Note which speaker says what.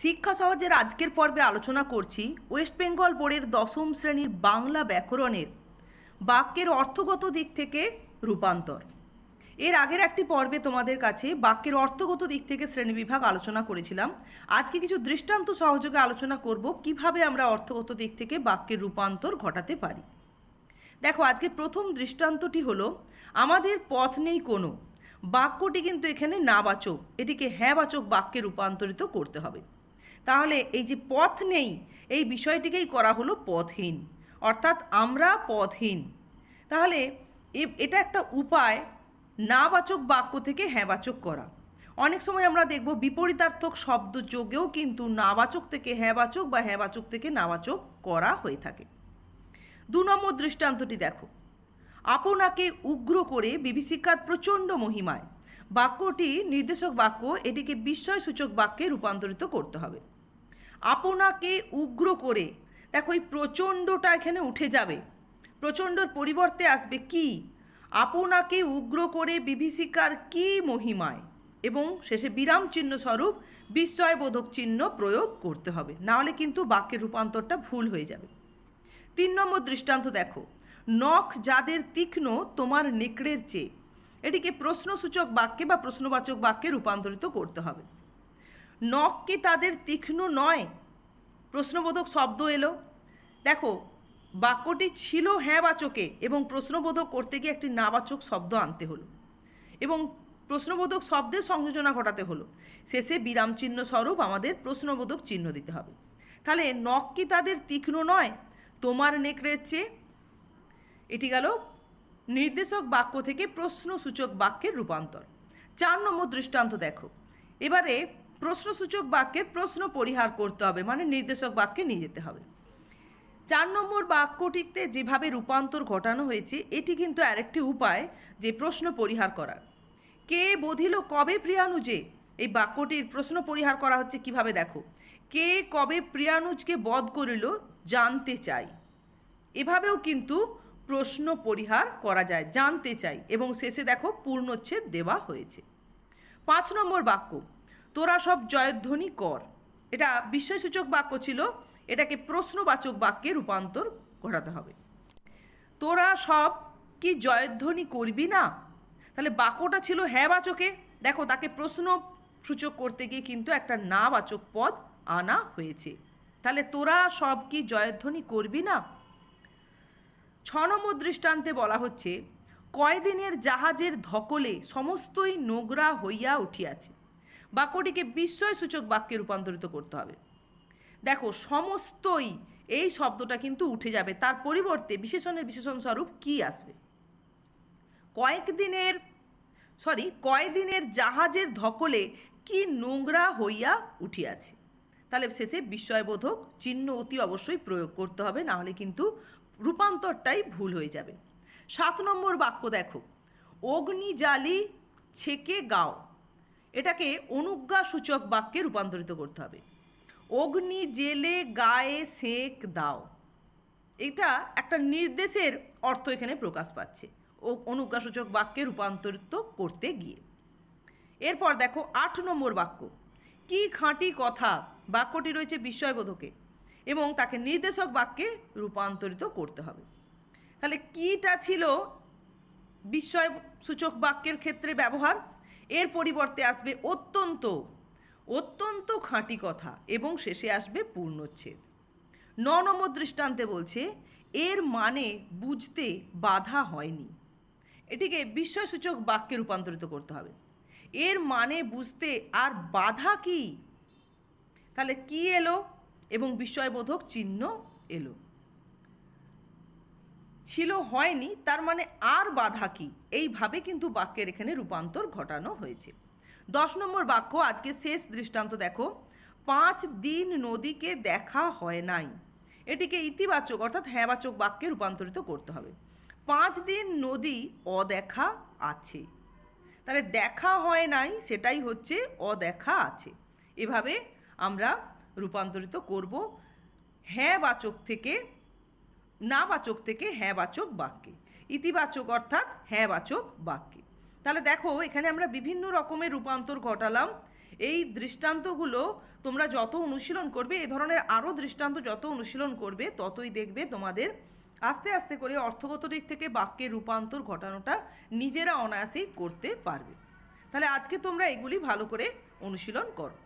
Speaker 1: শিক্ষা সহজের আজকের পর্বে আলোচনা করছি ওয়েস্ট বেঙ্গল বোর্ডের দশম শ্রেণির বাংলা ব্যাকরণের বাক্যের অর্থগত দিক থেকে রূপান্তর। এর আগের একটি পর্বে তোমাদের কাছে বাক্যের অর্থগত দিক থেকে শ্রেণীবিভাগ আলোচনা করেছিলাম। আজকে কিছু দৃষ্টান্ত সহযোগে আলোচনা করব কীভাবে আমরা অর্থগত দিক থেকে বাক্যের রূপান্তর ঘটাতে পারি। দেখো, আজকে প্রথম দৃষ্টান্তটি হলো, আমাদের পথ নেই কোনো। বাক্যটি কিন্তু এখানে নাবাচক, এটিকে হ্যাঁবাচক বাক্যে রূপান্তরিত করতে হবে। তাহলে এই যে পথ নেই, এই বিষয়টিকেই করা হলো পথহীন। অর্থাৎ আমরা পথহীন। তাহলে এটা একটা উপায় নাবাচক বাক্য থেকে হ্যাঁবাচক করা। অনেক সময় আমরা দেখব বিপরীতার্থক শব্দ যোগেও কিন্তু নাবাচক থেকে হ্যাঁবাচক বা হ্যাঁবাচক থেকে নাবাচক করা হয়ে থাকে। দু নম্বর দৃষ্টান্তটি দেখো। আপনাকে উগ্র করে বিভীষিকার প্রচণ্ড মহিমায়। বাক্যটি নির্দেশক বাক্য, এটিকে বিস্ময়সূচক বাক্যে রূপান্তরিত করতে হবে। আপনাকে উগ্র করে, দেখো এই প্রচণ্ডটা এখানে উঠে যাবে। প্রচণ্ডর পরিবর্তে আসবে কি? আপনাকে উগ্র করে বিভীষিকার কি মহিমায়? এবং শেষে বিরাম চিহ্ন স্বরূপ বিস্ময়বোধক চিহ্ন প্রয়োগ করতে হবে। নাহলে কিন্তু বাক্যের রূপান্তরটা ভুল হয়ে যাবে। তিন নম্বর দৃষ্টান্ত দেখো। নখ যাদের তীক্ষ্ণ, তোমার নেকড়ের চেয়ে। এটিকে প্রশ্নসূচক বাক্যে বা প্রশ্নবাচক বাক্যে রূপান্তরিত করতে হবে। নখ কি তাদের তীক্ষ্ণ নয়? প্রশ্নবোধক শব্দ এলো। দেখো, বাক্যটি ছিল হ্যাঁ বাচকে এবং প্রশ্নবোধক করতে গিয়ে একটি নাবাচক শব্দ আনতে হলো এবং প্রশ্নবোধক শব্দের সংযোজনা ঘটাতে হলো। শেষে বিরাম চিহ্ন স্বরূপ আমাদের প্রশ্নবোধক চিহ্ন দিতে হবে। তাহলে নখ কি তাদের তীক্ষ্ণ নয়? তোমার নেকড়ের চেয়ে এটি গেল নির্দেশক বাক্য থেকে প্রশ্নসূচক বাক্যের রূপান্তর। চার নম্বর দৃষ্টান্ত দেখো। এবারে প্রশ্নসূচক বাক্যের প্রশ্ন পরিহার করতে হবে মানে নির্দেশক বাক্যে নিয়ে যেতে হবে। চার নম্বর বাক্যটিতে যেভাবে রূপান্তর ঘটানো হয়েছে, এটি কিন্তু আরেকটি উপায় যে প্রশ্ন পরিহার করার। কে বধিল, কবে প্রিয়ানুজে? এই বাক্যটির প্রশ্ন পরিহার করা হচ্ছে কীভাবে দেখো। কে কবে প্রিয়ানুজকে বধ করিল, জানতে চাই। এভাবেও কিন্তু প্রশ্ন পরিহার করা যায়, জানতে চাই এবং শেষে দেখো পূর্ণচ্ছেদ দেওয়া হয়েছে। পাঁচ নম্বর বাক্য তোরা সব জয়ধ্বনি কর। এটা বিস্ময়সূচক বাক্য ছিল, এটাকে প্রশ্নবাচক বাক্যে রূপান্তর ঘটাতে হবে। তোরা সব কি জয়ধ্বনি করবি না? তাহলে বাক্যটা ছিল হ্যাঁ বাচকে। দেখো, তাকে প্রশ্ন সূচক করতে গিয়ে কিন্তু একটা না বাচক পদ আনা হয়েছে। তাহলে তোরা সব কি জয়ধ্বনি করবি না? ছ নম্বর দৃষ্টান্তে বলা হচ্ছে, কয়দিনের জাহাজের ধকলে সমস্তই নোংরা হইয়া উঠিয়াছে। বাক্যটিকে বিস্ময়সূচক বাক্যে রূপান্তরিত করতে হবে। দেখো, সমস্তই এই শব্দটা কিন্তু উঠে যাবে। তার পরিবর্তে বিশেষণের বিশেষণ স্বরূপ কি আসবে? কয়েকদিনের সরি কয়দিনের জাহাজের ধকলে কি নোংরা হইয়া উঠিয়াছে? তাহলে শেষে বিস্ময়বোধক চিহ্ন অতি অবশ্যই প্রয়োগ করতে হবে, না হলে কিন্তু রূপান্তরটাই ভুল হয়ে যাবে। সাত নম্বর বাক্য দেখো অগ্নি জালি ছেকে গাও। এটাকে অনুজ্ঞা সূচক বাক্যে রূপান্তরিত করতে হবে। অগ্নি, জেলে, গায়ে সেক দাও। এটা একটা নির্দেশের অর্থ এখানে প্রকাশ পাচ্ছে, ও অনুজ্ঞাসূচক বাক্যে রূপান্তরিত করতে গিয়ে। এরপর দেখো আট নম্বর বাক্য। কি খাঁটি কথা বাক্যটি রয়েছে বিস্ময়বোধকে এবং তাকে নির্দেশক বাক্যে রূপান্তরিত করতে হবে। তাহলে কিটা ছিল বিস্ময় সূচক বাক্যের ক্ষেত্রে ব্যবহার? এর পরিবর্তে আসবে অত্যন্ত অত্যন্ত খাঁটি কথা এবং শেষে আসবে পূর্ণচ্ছেদ। ন নম্বর দৃষ্টান্তে বলছে, এর মানে বুঝতে বাধা হয়নি। এটিকে বিস্ময়সূচক বাক্যে রূপান্তরিত করতে হবে। এর মানে বুঝতে আর বাধা কি? তাহলে কি এলো? এবং বিস্ময়বোধক চিহ্ন এলো। ছিল হয়নি, তার মানে আর বাধা কি? এইভাবে কিন্তু বাক্যের এখানে রূপান্তর ঘটানো হয়েছে। দশ নম্বর বাক্য, আজকে শেষ দৃষ্টান্ত দেখো। পাঁচ দিন নদীকে দেখা হয় নাই। এটিকে ইতিবাচক অর্থাৎ হ্যাঁবাচক বাক্যে রূপান্তরিত করতে হবে। পাঁচ দিন নদী অদেখা আছে। তাহলে দেখা হয় নাই, সেটাই হচ্ছে অদেখা আছে। এভাবে আমরা রূপান্তরিত করব। হ্যাঁ বাচক থেকে না বাচক থেকে হ্যাঁ বাচক বাক্যে। ইতিবাচক অর্থাৎ হ্যাঁ বাচক বাক্যে। তাহলে দেখো, এখানে আমরা বিভিন্ন রকমের রূপান্তর ঘটালাম। এই দৃষ্টান্তগুলো তোমরা যত অনুশীলন করবে, এ ধরনের আরও দৃষ্টান্ত যত অনুশীলন করবে, ততই দেখবে তোমাদের আস্তে আস্তে করে অর্থগত দিক থেকে বাক্যের রূপান্তর ঘটানোটা নিজেরা অনায়াসেই করতে পারবে। তাহলে আজকে তোমরা এগুলি ভালো করে অনুশীলন করো।